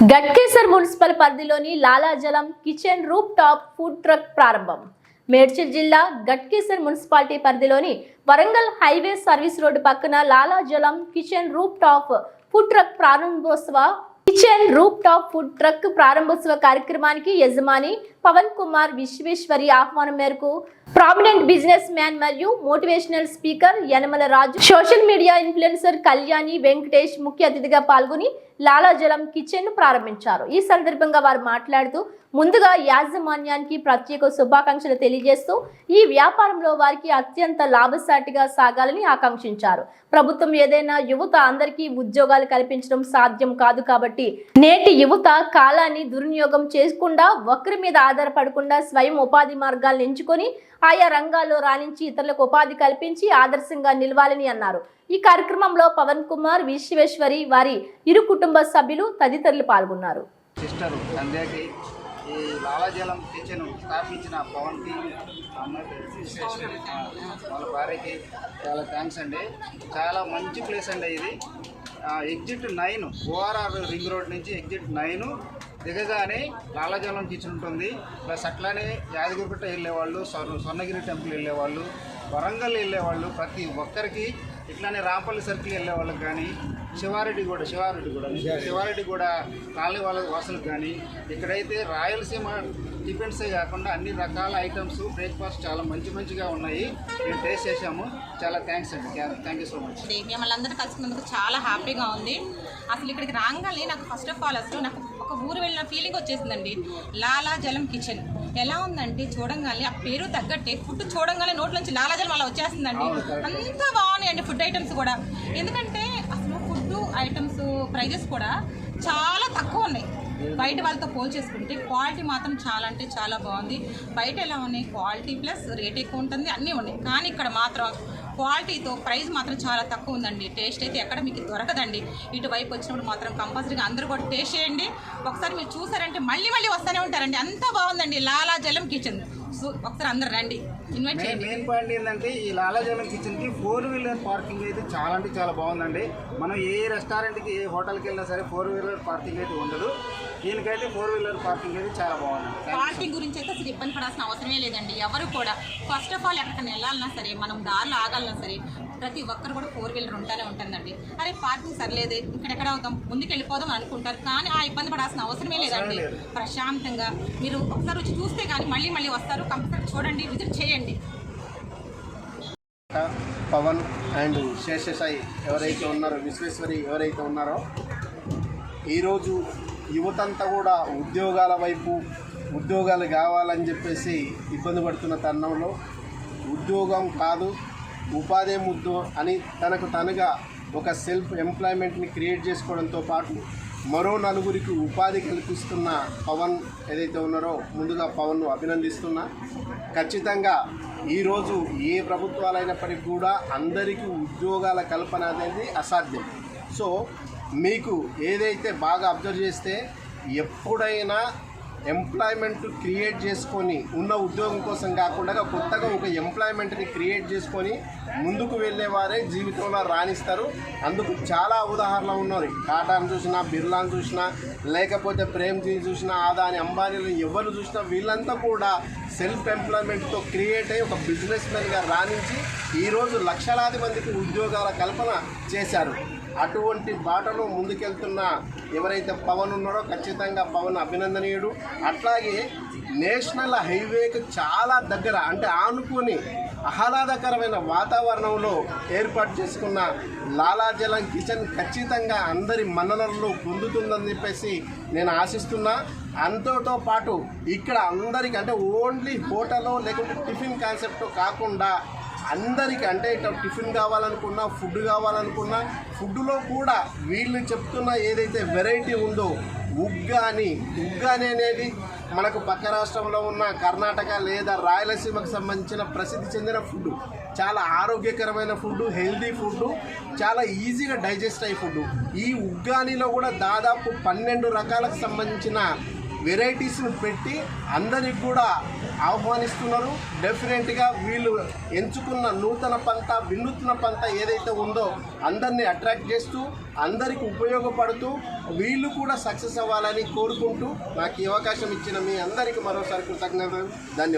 Ghatkesar municipal పరిధిలోని లాలాజలం kitchen roof top food truck ప్రారంభం. మేడ్చల్ జిల్లా గట్కేసర్ మున్సిపాలిటీ పరిధిలోని వరంగల్ హైవే సర్వీస్ రోడ్డు పక్కన Lalajalam kitchen roof top food truck ప్రారంభోత్సవ kitchen roof top food truck ప్రారంభోత్సవ కార్యక్రమానికి యజమాని పవన్ కుమార్ విశ్వేశ్వరి ఆహ్వానం మేరకు ప్రామినెంట్ బిజినెస్ మ్యాన్ మరియు motivational speaker Yanamala Raju. Social media influencer Kalyani Venkatesh ముఖ్య అతిథిగా పాల్గొని లాలాజలం కిచెన్ను ప్రారంభించారు. ఈ సందర్భంగా వారు మాట్లాడుతూ ముందుగా యాజమాన్యానికి ప్రత్యేక శుభాకాంక్షలు తెలియజేస్తూ ఈ వ్యాపారంలో వారికి అత్యంత లాభసాటిగా సాగాలని ఆకాంక్షించారు. ప్రభుత్వం ఏదైనా యువత అందరికీ ఉద్యోగాలు కల్పించడం సాధ్యం కాదు కాబట్టి నేటి యువత కాలాన్ని దుర్వినియోగం చేయకుండా ఒకరి మీద ఆధారపడకుండా స్వయం ఉపాధి మార్గాలను ఎంచుకొని ఆయా రంగాల్లో రాణించి ఇతరులకు ఉపాధి కల్పించి ఆదర్శంగా నిలవాలని అన్నారు. ఈ కార్యక్రమంలో పవన్ కుమార్ విశ్వేశ్వరి వారి ఇరు కుటుంబ సభ్యులు తదితరులు పాల్గొన్నారు. సిస్టర్ సంధ్యకి ఈ లాలాజలం కిచెన్ స్థాపించిన పవన్కి వాళ్ళ భార్యకి చాలా థ్యాంక్స్ అండి. చాలా మంచి ప్లేస్ అండి ఇది. Exit nine ORR ring road నుంచి ఎగ్జిట్ నైన్ దిగగానే లాలాజలం కిచెన్ ఉంటుంది ప్లస్ అట్లానే యాదగిరిగుట్ట వెళ్ళేవాళ్ళు స్వర్ణ స్వర్ణగిరి టెంపుల్ వెళ్ళేవాళ్ళు వరంగల్ వెళ్ళేవాళ్ళు ప్రతి ఒక్కరికి ఇట్లానే రాంపల్లి సర్కిల్ వెళ్ళే వాళ్ళకి కానీ శివారెడ్డి కూడా శివారెడ్డి కూడా శివారెడ్డి కూడా కాలనీ వాళ్ళ వాసులకు కానీ ఇక్కడైతే రాయలసీమ టిఫిన్సే కాకుండా అన్ని రకాల ఐటమ్స్ బ్రేక్ఫాస్ట్ చాలా మంచి మంచిగా ఉన్నాయి. మేము టేస్ట్ చేసాము చాలా థ్యాంక్స్ అండి. Thank you so much. మిమ్మల్ని అందరూ కలుసుకున్నందుకు చాలా హ్యాపీగా ఉంది. అసలు ఇక్కడికి రాగానే నాకు ఫస్ట్ ఆఫ్ ఆల్ అసలు నాకు ఒక ఊరు వెళ్ళిన ఫీలింగ్ వచ్చేసిందండి. లాలా జలం కిచెన్. ఎలా ఉందంటే చూడంగానే ఆ పేరు తగ్గట్టే ఫుడ్ చూడంగానే నోట్లోంచి లాలా జలం అలా వచ్చేస్తుందండి. అంత బాగున్నాయండి ఫుడ్ ఐటమ్స్ కూడా. ఎందుకంటే అసలు ఫుడ్ ఐటమ్స్ ప్రైజెస్ కూడా చాలా తక్కువ ఉన్నాయి. బయట వాళ్ళతో పోల్ చేసుకుంటే క్వాలిటీ మాత్రం చాలా అంటే చాలా బాగుంది. బయట ఎలా ఉన్నాయి? క్వాలిటీ ప్లస్ రేట్ ఎక్కువ ఉంటుంది అన్నీ ఉన్నాయి. కానీ ఇక్కడ మాత్రం క్వాలిటీతో ప్రైస్ మాత్రం చాలా తక్కువ ఉందండి. టేస్ట్ అయితే ఎక్కడ మీకు దొరకదండి. ఇటువైపు వచ్చినప్పుడు మాత్రం కంపల్సరీగా అందరూ కూడా టేస్ట్ చేయండి. ఒకసారి మీరు చూసారంటే మళ్ళీ మళ్ళీ వస్తూనే ఉంటారండి. అంత బాగుందండి. లాలా జలం కిచెన్. సో ఒకసారి అందరు రండి. ఇన్వైట్ చేయండి. మెయిన్ పాయింట్ ఏంటంటే ఈ లాలాజలం కిచెన్కి ఫోర్ వీలర్ పార్కింగ్ అయితే చాలా అంటే చాలా బాగుందండి. మనం ఏ రెస్టారెంట్కి ఏ హోటల్కి వెళ్ళినా సరే ఫోర్ వీలర్ పార్కింగ్ అయితే ఉండదు. దీనికైతే ఫోర్ వీలర్ పార్కింగ్ అయితే చాలా బాగుంది. పార్కింగ్ గురించి అయితే అసలు ఇబ్బంది పడాల్సిన అవసరమే లేదండి. ఎవరు కూడా ఫస్ట్ ఆఫ్ ఆల్ ఎక్కడికైనా వెళ్ళాలన్నా సరే మనం దారిలో ఆగాలన్నా సరే ప్రతి ఒక్కరు కూడా ఫోర్ వీలర్ ఉంటానే ఉంటుందండి. అరే పార్కింగ్ సర్లేదు ఇక్కడెక్కడ అవుతాం ముందుకు వెళ్ళిపోదాం అనుకుంటారు కానీ ఆ ఇబ్బంది పడాల్సిన అవసరమే లేదండి. లేదు. ప్రశాంతంగా మీరు ఒకసారి వచ్చి చూస్తే కానీ మళ్ళీ మళ్ళీ వస్తారు. కంపల్సరీ చూడండి విజిట్ చేయండి. పవన్ అండ్ శేషసాయి ఎవరైతే ఉన్నారో విశ్వేశ్వరి ఎవరైతే ఉన్నారో ఈరోజు యువతంతా కూడా ఉద్యోగాల వైపు ఉద్యోగాలు కావాలని చెప్పేసి ఇబ్బంది పడుతున్న తరుణంలో ఉద్యోగం కాదు ఉపాధి ముద్దు అని తనకు తనుగా ఒక సెల్ఫ్ ఎంప్లాయ్మెంట్ని క్రియేట్ చేసుకోవడంతో పాటు మరో నలుగురికి ఉపాధి కల్పిస్తున్న పవన్ ఏదైతే ఉన్నారో ముందుగా పవన్ను అభినందిస్తున్నా. ఖచ్చితంగా ఈరోజు ఏ ప్రభుత్వాలైనప్పటికీ కూడా అందరికీ ఉద్యోగాల కల్పన అనేది అసాధ్యం. సో మీకు ఏదైతే బాగా అబ్జర్వ్ చేస్తే ఎప్పుడైనా ఎంప్లాయ్మెంట్ క్రియేట్ చేసుకొని ఉన్న ఉద్యోగం కోసం కాకుండా కొత్తగా ఒక ఎంప్లాయ్మెంట్ని క్రియేట్ చేసుకొని ముందుకు వెళ్ళేవారే జీవితంలో రాణిస్తారు. అందుకు చాలా ఉదాహరణలు ఉన్నాయి. టాటాను చూసినా బిర్లాను చూసినా లేకపోతే ప్రేమ్జీ చూసినా ఆదాని అంబానీలు ఎవరు చూసినా వీళ్ళంతా కూడా సెల్ఫ్ ఎంప్లాయ్మెంట్తో క్రియేట్ అయ్యి ఒక బిజినెస్ మ్యాన్గా రాణించి ఈరోజు లక్షలాది మందికి ఉద్యోగాల కల్పన చేశారు. అటువంటి బాటలో ముందుకెళ్తున్న ఎవరైతే పవన్ ఉన్నాడో ఖచ్చితంగా పవన్ అభినందనీయుడు. అట్లాగే నేషనల్ హైవేకి చాలా దగ్గర అంటే ఆనుకొని ఆహ్లాదకరమైన వాతావరణంలో ఏర్పాటు చేసుకున్న లాలాజలం కిచెన్ ఖచ్చితంగా అందరి మన్ననల్లో పొందుతుందని చెప్పేసి నేను ఆశిస్తున్నా. అంతతో పాటు ఇక్కడ అందరికీ అంటే ఓన్లీ హోటల్లో లేకుంటే టిఫిన్ కాన్సెప్ట్ కాకుండా అందరికీ అంటే ఇట్లా టిఫిన్ కావాలనుకున్నా ఫుడ్ కావాలనుకున్నా ఫుడ్లో కూడా వీళ్ళు చెప్తున్న ఏదైతే వెరైటీ ఉందో ఉగ్గాని ఉగ్గాని అనేది మనకు పక్క రాష్ట్రంలో ఉన్న కర్ణాటక లేదా రాయలసీమకు సంబంధించిన ప్రసిద్ధి చెందిన ఫుడ్. చాలా ఆరోగ్యకరమైన ఫుడ్ హెల్దీ ఫుడ్ చాలా ఈజీగా డైజెస్ట్ అయ్యే ఫుడ్. ఈ ఉగ్గానిలో కూడా దాదాపు పన్నెండు రకాలకు సంబంధించిన వెరైటీస్ను పెట్టి అందరికి కూడా ఆహ్వానిస్తున్నారు. డెఫినెట్గా వీళ్ళు ఎంచుకున్న నూతన పంట వినూత్న పంట ఏదైతే ఉందో అందరినీ అట్రాక్ట్ చేస్తూ అందరికి ఉపయోగపడుతూ వీళ్ళు కూడా సక్సెస్ అవ్వాలని కోరుకుంటూ నాకు ఈ అవకాశం ఇచ్చిన మీ అందరికీ మరోసారి కృతజ్ఞతలు. ధన్యవాదాలు.